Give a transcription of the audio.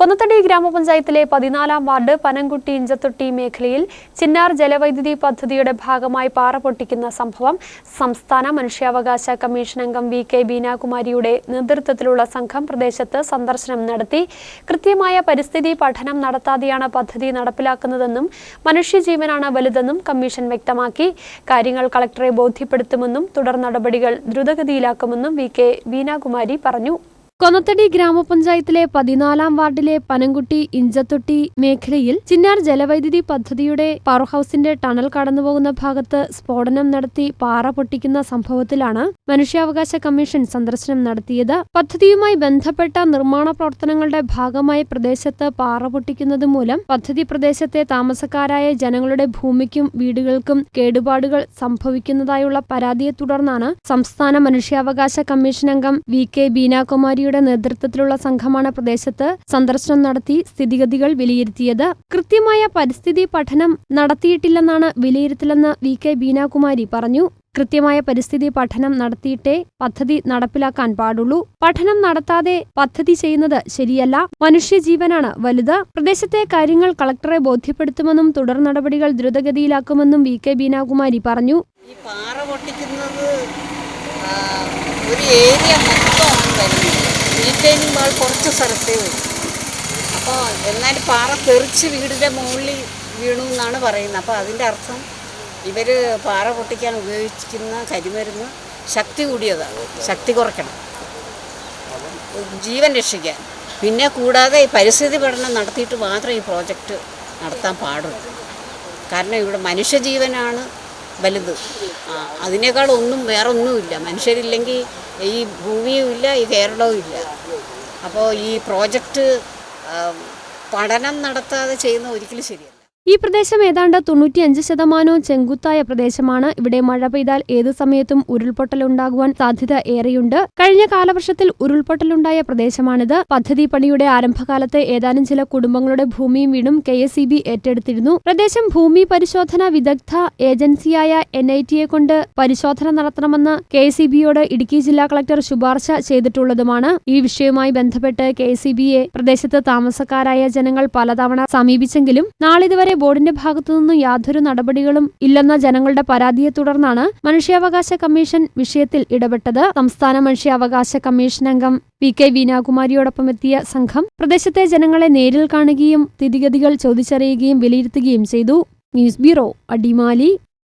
കൊന്നത്തടി ഗ്രാമപഞ്ചായത്തിലെ പതിനാലാം വാർഡ് പനംകുട്ടി ഇഞ്ചത്തൊട്ടി മേഖലയിൽ ചിന്നാർ ജലവൈദ്യുതി പദ്ധതിയുടെ ഭാഗമായി പാറ പൊട്ടിക്കുന്ന സംഭവം സംസ്ഥാന മനുഷ്യാവകാശ കമ്മീഷൻ അംഗം വി കെ ബീനാകുമാരിയുടെ നേതൃത്വത്തിലുള്ള സംഘം പ്രദേശത്ത് സന്ദർശനം നടത്തി. കൃത്യമായ പരിസ്ഥിതി പഠനം നടത്താതെയാണ് പദ്ധതി നടപ്പിലാക്കുന്നതെന്നും മനുഷ്യജീവനാണ് വലുതെന്നും കമ്മീഷൻ വ്യക്തമാക്കി. കാര്യങ്ങൾ കളക്ടറെ ബോധ്യപ്പെടുത്തുമെന്നും തുടർ നടപടികൾ ദ്രുതഗതിയിലാക്കുമെന്നും വി കെ ബീനാകുമാരി പറഞ്ഞു. കൊന്നത്തടി ഗ്രാമപഞ്ചായത്തിലെ പതിനാലാം വാർഡിലെ പനംകുട്ടി ഇഞ്ചത്തൊട്ടി മേഖലയിൽ ചിന്നാർ ജലവൈദ്യുതി പദ്ധതിയുടെ പവർ ഹൌസിന്റെ ടണൽ കടന്നുപോകുന്ന ഭാഗത്ത് സ്ഫോടനം നടത്തി പാറ പൊട്ടിക്കുന്ന സംഭവത്തിലാണ് മനുഷ്യാവകാശ കമ്മീഷൻ സന്ദർശനം നടത്തിയത്. പദ്ധതിയുമായി ബന്ധപ്പെട്ട നിർമ്മാണ പ്രവർത്തനങ്ങളുടെ ഭാഗമായി പ്രദേശത്ത് പാറ പൊട്ടിക്കുന്നത് മൂലം പദ്ധതി പ്രദേശത്തെ താമസക്കാരായ ജനങ്ങളുടെ ഭൂമിക്കും വീടുകൾക്കും കേടുപാടുകൾ സംഭവിക്കുന്നതായുള്ള പരാതിയെ തുടർന്നാണ് സംസ്ഥാന മനുഷ്യാവകാശ കമ്മീഷൻ അംഗം വി കെ ബീനാകുമാരിയുടെ നേതൃത്വത്തിലുള്ള സംഘമാണ് പ്രദേശത്ത് സന്ദർശനം നടത്തി സ്ഥിതിഗതികൾ വിലയിരുത്തിയത്. കൃത്യമായ പരിസ്ഥിതി പഠനം നടത്തിയിട്ടില്ലെന്നാണ് വിലയിരുത്തലെന്ന് വി കെ ബീനാകുമാരി പറഞ്ഞു. കൃത്യമായ പരിസ്ഥിതി പഠനം നടത്തിയിട്ടേ പദ്ധതി നടപ്പിലാക്കാൻ പാടുള്ളൂ. പഠനം നടത്താതെ പദ്ധതി ചെയ്യുന്നത് ശരിയല്ല. മനുഷ്യജീവനാണ് വലുത്. പ്രദേശത്തെ കാര്യങ്ങൾ കളക്ടറെ ബോധ്യപ്പെടുത്തുമെന്നും തുടർ നടപടികൾ ദ്രുതഗതിയിലാക്കുമെന്നും വി കെ ബീനാകുമാരി പറഞ്ഞു. ഈ പാറ ഒരു ഏരിയ മൊത്തമാണ് റീറ്റെയിനിങ് വാൾ കുറച്ച് സ്ഥലത്തേ ഉള്ളൂ. അപ്പോൾ എന്നാൽ പാറ തെറിച്ച് വീടിന്റെ മുകളിൽ വീണു എന്നാണ് പറയുന്നത്. അപ്പോൾ അതിന്റെ അർത്ഥം ഇവർ പാറ പൊട്ടിക്കാൻ ഉപയോഗിക്കുന്ന കരിമരുന്ന് ശക്തി കൂടിയതാണ്. ശക്തി കുറയ്ക്കണം. ജീവൻ രക്ഷിക്കാൻ. പിന്നെ കൂടാതെ ഈ പരിസ്ഥിതി പഠനം നടത്തിയിട്ട് മാത്രം ഈ പ്രോജക്റ്റ് നടത്താൻ പാടുള്ളൂ. കാരണം ഇവിടെ മനുഷ്യജീവനാണ് വലുത്. അതിനേക്കാൾ ഒന്നും വേറൊന്നുമില്ല. മനുഷ്യരില്ലെങ്കിൽ ഈ ഭൂമിയും ഇല്ല ഈ കേരളവും ഇല്ല. അപ്പോൾ ഈ പ്രോജക്റ്റ് പഠനം നടത്താതെ ചെയ്യുന്ന ഒരിക്കലും ശരിയല്ല. ഈ പ്രദേശം ഏതാണ്ട് തൊണ്ണൂറ്റിയഞ്ച് ശതമാനവും ചെങ്കുത്തായ പ്രദേശമാണ്. ഇവിടെ മഴ പെയ്താൽ ഏതു സമയത്തും ഉരുൾപൊട്ടലുണ്ടാകുവാൻ സാധ്യത ഏറെയുണ്ട്. കഴിഞ്ഞ കാലവർഷത്തിൽ ഉരുൾപൊട്ടലുണ്ടായ പ്രദേശമാണിത്. പദ്ധതി പണിയുടെ ആരംഭകാലത്ത് ഏതാനും ചില കുടുംബങ്ങളുടെ ഭൂമിയും വീടും കെ എസ് ഏറ്റെടുത്തിരുന്നു. പ്രദേശം ഭൂമി പരിശോധന വിദഗ്ധ ഏജൻസിയായ എൻ ഐ ടിയെ കൊണ്ട് പരിശോധന നടത്തണമെന്ന് കെ എസ് ഇടുക്കി ജില്ലാ കളക്ടർ ശുപാർശ ചെയ്തിട്ടുള്ളതുമാണ്. ഈ വിഷയവുമായി ബന്ധപ്പെട്ട് കെ എസ് പ്രദേശത്ത് താമസക്കാരായ ജനങ്ങൾ പലതവണ സമീപിച്ചെങ്കിലും നാളിതുവരെ ബോർഡിന്റെ ഭാഗത്തുനിന്നും യാതൊരു നടപടികളും ഇല്ലെന്ന ജനങ്ങളുടെ പരാതിയെ തുടർന്നാണ് മനുഷ്യാവകാശ കമ്മീഷൻ വിഷയത്തിൽ ഇടപെട്ടത്. സംസ്ഥാന മനുഷ്യാവകാശ കമ്മീഷൻ അംഗം പി കെ വീനാകുമാരിയോടൊപ്പം എത്തിയ സംഘം പ്രദേശത്തെ ജനങ്ങളെ നേരിൽ കാണുകയും സ്ഥിതിഗതികൾ ചോദിച്ചറിയുകയും വിലയിരുത്തുകയും ചെയ്തു. News bureau Adimali.